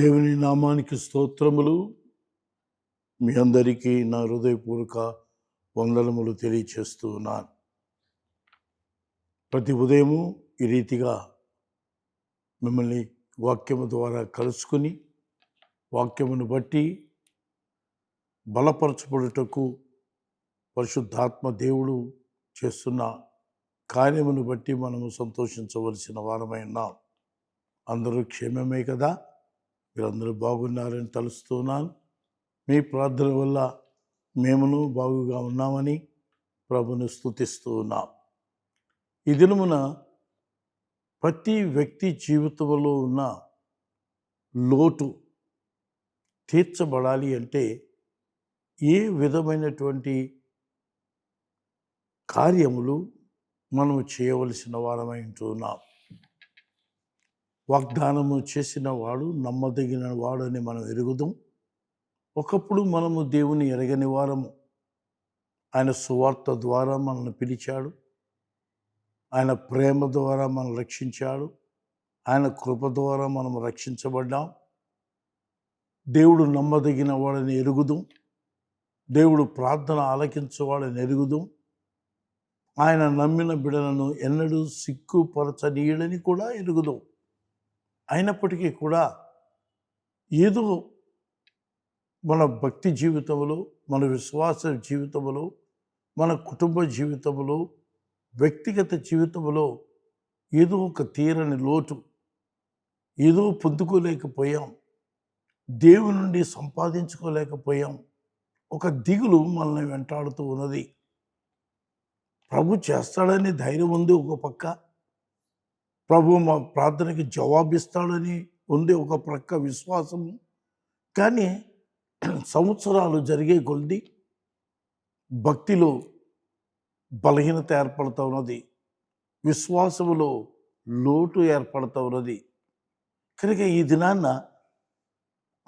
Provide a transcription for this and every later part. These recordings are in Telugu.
దేవుని నామానికి స్తోత్రములు. మీ అందరికీ నా హృదయపూర్వక వందనములు తెలియచేస్తూ ఉన్నాను. ప్రతి ఉదయము ఈ రీతిగా మిమ్మల్ని వాక్యము ద్వారా కలుసుకుని వాక్యమును బట్టి బలపరచబడుటకు పరిశుద్ధాత్మ దేవుడు చేస్తున్న కార్యమును బట్టి మనము సంతోషించవలసిన వారమై ఉన్నాం. అందరూ క్షేమమే కదా? మీరందరూ బాగున్నారని తలుస్తున్నాను. మీ ప్రార్థన వల్ల మేమును బాగుగా ఉన్నామని ప్రభును స్థుతిస్తూ ఉన్నాం ఈ దినమున ప్రతి వ్యక్తి జీవితంలో ఉన్న లోటు తీర్చబడాలి అంటే ఏ విధమైనటువంటి కార్యములు మనము చేయవలసిన వారమై ఉంటున్నాం. వాగ్దానము చేసిన వాడు నమ్మదగిన వాడని మనం ఎరుగుదాం. ఒకప్పుడు మనము దేవుని ఎరగని వారము. ఆయన సువార్త ద్వారా మనల్ని పిలిచాడు. ఆయన ప్రేమ ద్వారా మనం రక్షించాడు. ఆయన కృప ద్వారా మనం రక్షించబడ్డాం. దేవుడు నమ్మదగిన వాడని ఎరుగుదాం. దేవుడు ప్రార్థన ఆలకించేవాడని ఎరుగుదాం. ఆయన నమ్మిన బిడలను ఎన్నడూ సిగ్గుపరచనీయుడని కూడా ఎరుగుదాం. అయినప్పటికీ కూడా ఏదో మన భక్తి జీవితంలో మన విశ్వాస జీవితంలో మన కుటుంబ జీవితంలో వ్యక్తిగత జీవితంలో ఏదో ఒక తీరని లోటు ఏదో పొందుకోలేకపోయాం. దేవుని నుండి సంపాదించుకోలేకపోయాం. ఒక దిగులు మనల్ని వెంటాడుతూ ఉన్నది. ప్రభు చేస్తాడని ధైర్యం ఉంది ఒక పక్క. ప్రభు మా ప్రార్థనకి జవాబిస్తాడని ఉంది ఒక ప్రక్క విశ్వాసం కానీ సంవత్సరాలు జరిగే కొలిది భక్తిలో బలహీనత ఏర్పడుతూ ఉన్నది. విశ్వాసములో లోటు ఏర్పడుతూ ఉన్నది. కనుక ఈ దినాన్న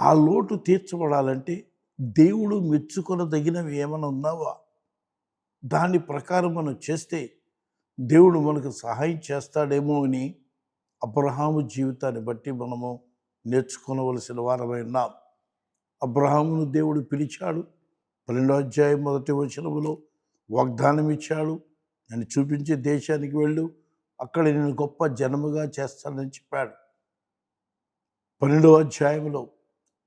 ఆ లోటు తీర్చబడాలంటే దేవుడు మెచ్చుకొనదగినవి ఏమైనా ఉన్నావా? దాని ప్రకారం మనం చేస్తే దేవుడు మనకు సహాయం చేస్తాడేమో అని అబ్రహాము జీవితాన్ని బట్టి మనము నేర్చుకోవలసిన వారమై ఉన్నాం. అబ్రహామును దేవుడు పిలిచాడు. పన్నెండో అధ్యాయం మొదటి వచనములో వాగ్దానం ఇచ్చాడు. నేను చూపించే దేశానికి వెళ్ళు. అక్కడ నేను గొప్ప జనముగా చేస్తానని చెప్పాడు. పన్నెండవ అధ్యాయంలో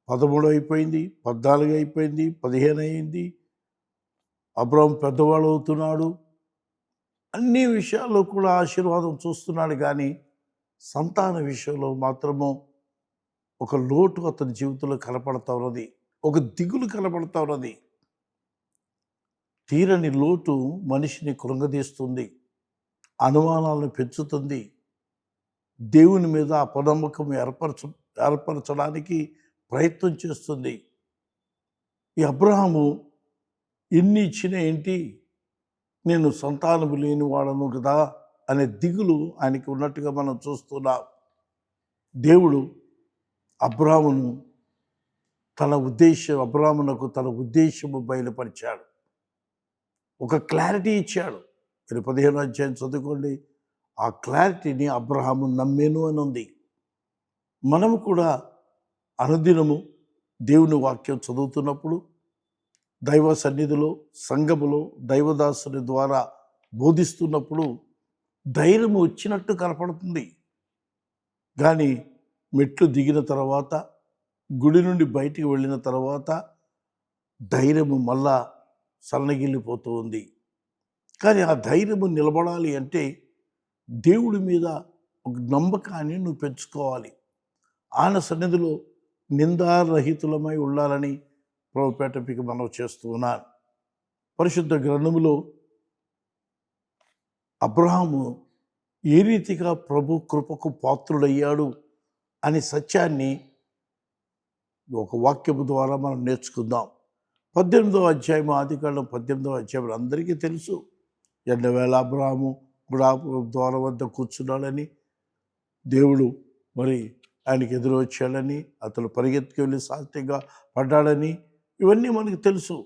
పదమూడు అయిపోయింది పద్నాలుగు అయిపోయింది పదిహేను అయింది. అబ్రహం పెద్దవాడు అవుతున్నాడు. అన్ని విషయాల్లో కూడా ఆశీర్వాదం చూస్తున్నాడు. కానీ సంతాన విషయంలో మాత్రము ఒక లోటు అతని జీవితంలో కనపడతా ఉన్నది. ఒక దిగులు కనపడతా ఉన్నది. తీరని లోటు మనిషిని కృంగదీస్తుంది. అనుమానాలను పెంచుతుంది. దేవుని మీద అపనమ్మకం ఏర్పరచ ఏర్పరచడానికి ప్రయత్నం చేస్తుంది. ఈ అబ్రహాము ఎన్ని ఇచ్చినా ఏంటి? నేను సంతానము లేని వాడను కదా అనే దిగులు ఆయనకి ఉన్నట్టుగా మనం చూస్తున్నాం దేవుడు అబ్రామును తన ఉద్దేశం అబ్రామునకు తన ఉద్దేశము బయలుపరిచాడు. ఒక క్లారిటీ ఇచ్చాడు. మీరు పదిహేను అధ్యాయం చదువుకోండి. ఆ క్లారిటీని అబ్రహాము నమ్మేను అని ఉంది మనము కూడా అనుదినము దేవుని వాక్యం చదువుతున్నప్పుడు దైవ సన్నిధిలో సంఘములో దైవదాసుని ద్వారా బోధిస్తున్నప్పుడు ధైర్యం వచ్చినట్టు కనపడుతుంది. కానీ మెట్లు దిగిన తర్వాత గుడి నుండి బయటికి వెళ్ళిన తర్వాత ధైర్యము మళ్ళా సన్నగిల్లిపోతూ ఉంది. కానీ ఆ ధైర్యము నిలబడాలి అంటే దేవుడి మీద ఒక నమ్మకాన్ని నువ్వు పెంచుకోవాలి. ఆయన సన్నిధిలో నిందారహితులమై ఉండాలని ప్రభుపేటపికి మనం చేస్తూ ఉన్నాను పరిశుద్ధ గ్రంథములో అబ్రహాము ఏ రీతిగా ప్రభు కృపకు పాత్రుడయ్యాడు అనే సత్యాన్ని ఒక వాక్యము ద్వారా మనం నేర్చుకుందాం. పద్దెనిమిదో అధ్యాయం ఆదికాండం పద్దెనిమిదో అధ్యాయం అందరికీ తెలుసు. ఎండవేళ అబ్రాహము గుడాపు ద్వారం వద్ద కూర్చున్నాడని దేవుడు మరి ఆయనకి ఎదురు వచ్చాడని అతను పరిగెత్తుకు వెళ్ళి సాత్యంగా పడ్డాడని ఇవన్నీ మనకు తెలుసు.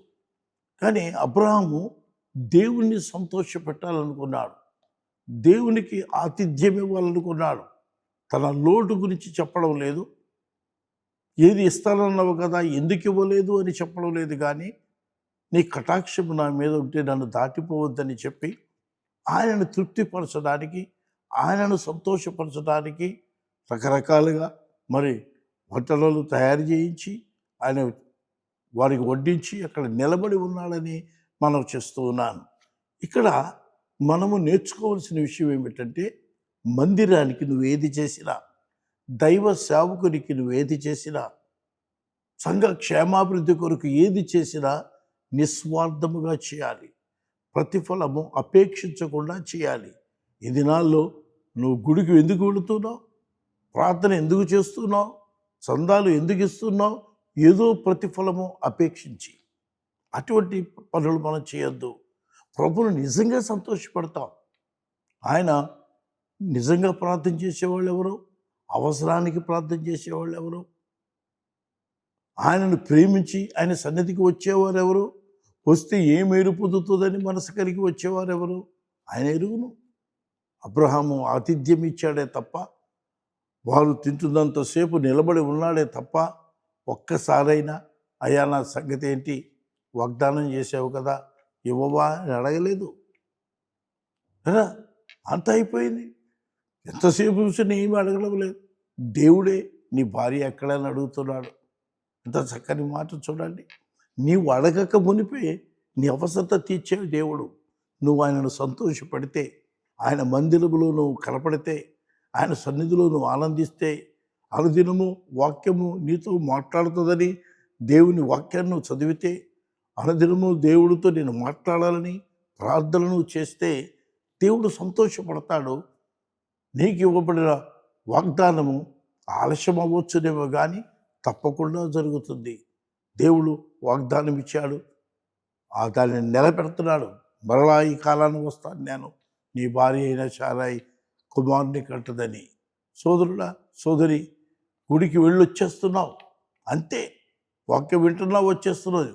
కానీ అబ్రహాము దేవుణ్ణి సంతోషపెట్టాలనుకున్నాడు. దేవునికి ఆతిథ్యం ఇవ్వాలనుకున్నాడు. తన లోటు గురించి చెప్పడం లేదు. ఏది ఇస్తానన్నావు కదా ఎందుకు ఇవ్వలేదు అని చెప్పడం లేదు కానీ నీ కటాక్షము నా మీద ఉంటే నన్ను దాటిపోవద్దని చెప్పి ఆయనను తృప్తిపరచడానికి ఆయనను సంతోషపరచడానికి రకరకాలుగా మరి వంటలను తయారు చేయించి ఆయన వారికి వడ్డించి అక్కడ నిలబడి ఉన్నాడని మనం చేస్తూ ఉన్నాను ఇక్కడ మనము నేర్చుకోవాల్సిన విషయం ఏమిటంటే మందిరానికి నువ్వు ఏది చేసినా దైవ సేవకునికి నువ్వు ఏది చేసినా సంఘ క్షేమాభివృద్ధి కొరకు ఏది చేసినా నిస్వార్థముగా చేయాలి. ప్రతిఫలము అపేక్షించకుండా చేయాలి. ఈ దినాల్లో నువ్వు గుడికి ఎందుకు వెళుతున్నావు? ప్రార్థన ఎందుకు చేస్తున్నావు? చందాలు ఎందుకు ఇస్తున్నావు? ఏదో ప్రతిఫలము అపేక్షించి అటువంటి పనులు మనం చేయొద్దు. ప్రభువును నిజంగా సంతోషపడతాం. ఆయన నిజంగా ప్రార్థన చేసేవాళ్ళు ఎవరు? అవసరానికి ప్రార్థన చేసేవాళ్ళు ఎవరు? ఆయనను ప్రేమించి ఆయన సన్నిధికి వచ్చేవారు ఎవరు? వస్తే ఏం మేలు పొందుతుందని మనసు కలిగి వచ్చేవారు ఎవరు? ఆయన ఎరుగును. అబ్రహాము ఆతిథ్యం ఇచ్చాడే తప్ప వారు తింటున్నంతసేపు నిలబడి ఉన్నాడే తప్ప ఒక్కసారైనా అయ్యా నా సంగతి ఏంటి? వాగ్దానం చేసావు కదా ఇవ్వవా అని అడగలేదు. కదా అంత అయిపోయింది. ఎంతసేపు చూసినా ఏమి అడగడం లేదు. దేవుడే నీ భార్య ఎక్కడని అడుగుతున్నాడు. ఎంత చక్కని మాట చూడండి. నీవు అడగక మునిపే నీ అవసరత తీర్చే దేవుడు. నువ్వు ఆయనను సంతోషపడితే ఆయన మందిరములో నువ్వు కనపడితే ఆయన సన్నిధిలో నువ్వు ఆనందిస్తే అనుదినము వాక్యము నీతో మాట్లాడుతుందని దేవుని వాక్యాన్ని చదివితే అనుదినము దేవుడితో నేను మాట్లాడాలని ప్రార్థనలు చేస్తే దేవుడు సంతోషపడతాడు. నీకు ఇవ్వబడిన వాగ్దానము ఆలస్యం అవ్వచ్చునేమో కానీ తప్పకుండా జరుగుతుంది. దేవుడు వాగ్దానం ఇచ్చాడు. ఆ దాన్ని నిలబెడుతున్నాడు. మరలా ఈ కాలానికి వస్తాను నేను. నీ భార్య అయిన చారాయి కుమారుని కట్టదని సోదరుడా సోదరి గుడికి వెళ్ళి వచ్చేస్తున్నావు అంతే. వాక్యం వింటున్నావు వచ్చేస్తున్నావు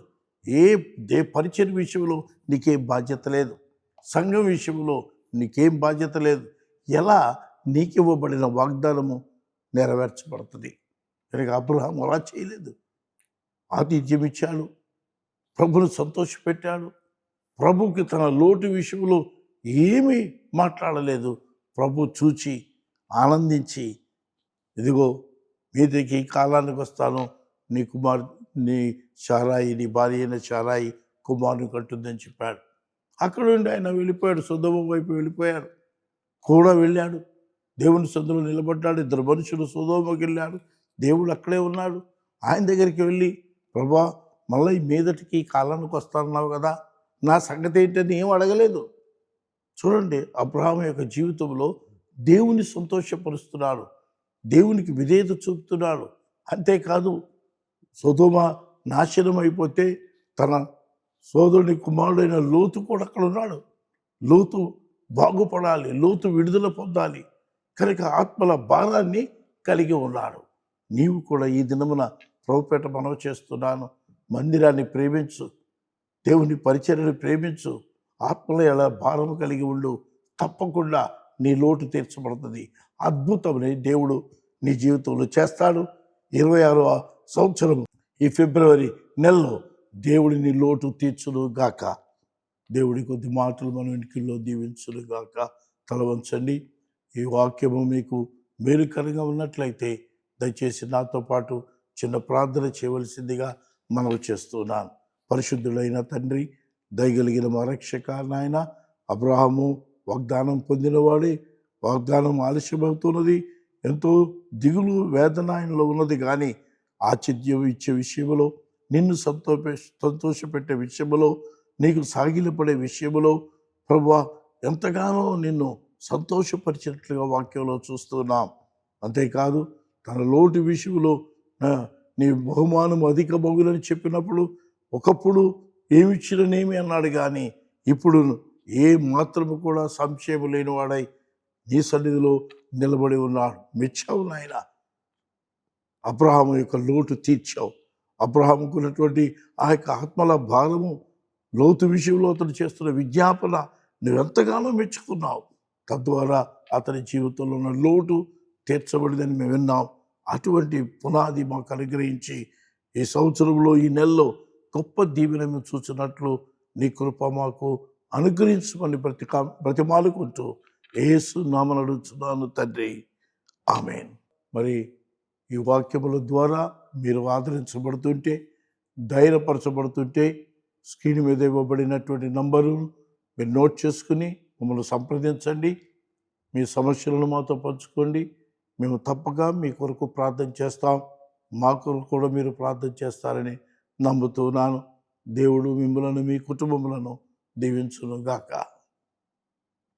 ఏ దే పరిచయం విషయంలో నీకేం బాధ్యత లేదు. సంఘం విషయంలో నీకేం బాధ్యత లేదు. ఎలా నీకు ఇవ్వబడిన వాగ్దానము నెరవేర్చబడుతుంది. కనుక అబ్రహాం అలా చేయలేదు. ఆతిథ్యం ఇచ్చాడు. ప్రభును సంతోషపెట్టాడు. ప్రభుకి తన లోటు విషయంలో ఏమీ మాట్లాడలేదు. ప్రభు చూచి ఆనందించి ఇదిగో మీదకి కాలానికి వస్తాను. నీ కుమార్ నీ చారాయి నీ భార్య అయిన షారాయి కుమారుని కట్టుందని చెప్పాడు. అక్కడ నుండి ఆయన వెళ్ళిపోయాడు. సుందమ వైపు వెళ్ళిపోయాడు. కూడా వెళ్ళాడు. దేవుని సందులో నిలబడ్డాడు. ఇద్దరు మనుషులు సుధోమకి వెళ్ళాడు దేవుడు అక్కడే ఉన్నాడు. ఆయన దగ్గరికి వెళ్ళి ప్రభా మళ్ళీ మీదటికి కాలానికి వస్తానన్నావు కదా? నా సంగతి ఏంటని ఏం అడగలేదు. చూడండి అబ్రహాం యొక్క జీవితంలో దేవుని సంతోషపరుస్తున్నాడు. దేవునికి విధేయత చూపుతున్నాడు. అంతేకాదు సుధుమ నాశనం అయిపోతే తన సోదరుని కుమారుడైన లోతు కూడా అక్కడ ఉన్నాడు. లోతు బాగుపడాలి లోతు విడుదల పొందాలి. కనుక ఆత్మల భారాన్ని కలిగి ఉన్నాడు. నీవు కూడా ఈ దినమున ప్రభుపేట మనవి చేస్తున్నాను. మందిరాన్ని ప్రేమించు. దేవుని పరిచర్ని ప్రేమించు. ఆత్మల ఎలా భారం కలిగి ఉండు. తప్పకుండా నీ లోటు తీర్చబడుతుంది. అద్భుతమని దేవుడు నీ జీవితంలో చేస్తాడు. ఇరవై ఆరవ సంవత్సరం ఈ ఫిబ్రవరి నెలలో దేవుడి నీ లోటు తీర్చును గాక దేవుడి కొద్ది మాటలు మన వెనుకల్లో దీవించును గాక తలవంచండి. ఈ వాక్యము మీకు మేలుకరంగా ఉన్నట్లయితే దయచేసి నాతో పాటు చిన్న ప్రార్థన చేయవలసిందిగా మనవి చేస్తున్నాను. పరిశుద్ధుడైన తండ్రి దయగలిగిన మా రక్షక నాయన అబ్రాహము వాగ్దానం పొందినవాడే వాగ్దానం ఆలస్యమవుతున్నది. ఎంతో దిగులు వేదన ఆయనలో ఉన్నది. కానీ ఆతిథ్యం ఇచ్చే విషయంలో నిన్ను సంతోష సంతోషపెట్టే విషయంలో నీకు సాగిలపడే విషయంలో ప్రభా ఎంతగానో నిన్ను సంతోషపరిచినట్లుగా వాక్యంలో చూస్తున్నాం. అంతేకాదు తన లోటు విషయంలో నీ బహుమానం అధిక బహులని చెప్పినప్పుడు ఒకప్పుడు ఏమిచ్చిననేమి అన్నాడు. కానీ ఇప్పుడు ఏ మాత్రము కూడా సంశయం లేనివాడై నీ సన్నిధిలో నిలబడి ఉన్నాడు. మెచ్చావు నాయన. అబ్రహాము యొక్క లోటు తీర్చావు. అబ్రహాముకు ఉన్నటువంటి ఆ యొక్క ఆత్మల భారము లోతు విషయంలో అతను చేస్తున్న విజ్ఞాపన నువ్వెంతగానో మెచ్చుకున్నావు. తద్వారా అతని జీవితంలో ఉన్న లోటు తీర్చబడిందని మేము విన్నాం. అటువంటి పునాది మాకు అనుగ్రహించి ఈ సంవత్సరంలో ఈ నెలలో గొప్ప దీవెన మేము చూసినట్లు నీ కృప మాకు అనుగ్రహించమని ప్రతి ప్రతిమాలుకుంటూ ఏసు నామను అడుగుతున్నాను తండ్రి. ఆమెన్. మరి ఈ వాక్యముల ద్వారా మీరు ఆదరించబడుతుంటే ధైర్యపరచబడుతుంటే స్క్రీన్ మీద ఇవ్వబడినటువంటి నంబరు మీరు నోట్ చేసుకుని మమ్మల్ని సంప్రదించండి. మీ సమస్యలను మాతో పంచుకోండి. మేము తప్పక మీ కొరకు ప్రార్థన చేస్తాం. మా కొరకు కూడా మీరు ప్రార్థన చేస్తారని నమ్ముతున్నాను. దేవుడు మిమ్మలను మీ కుటుంబములను దీవించును గాక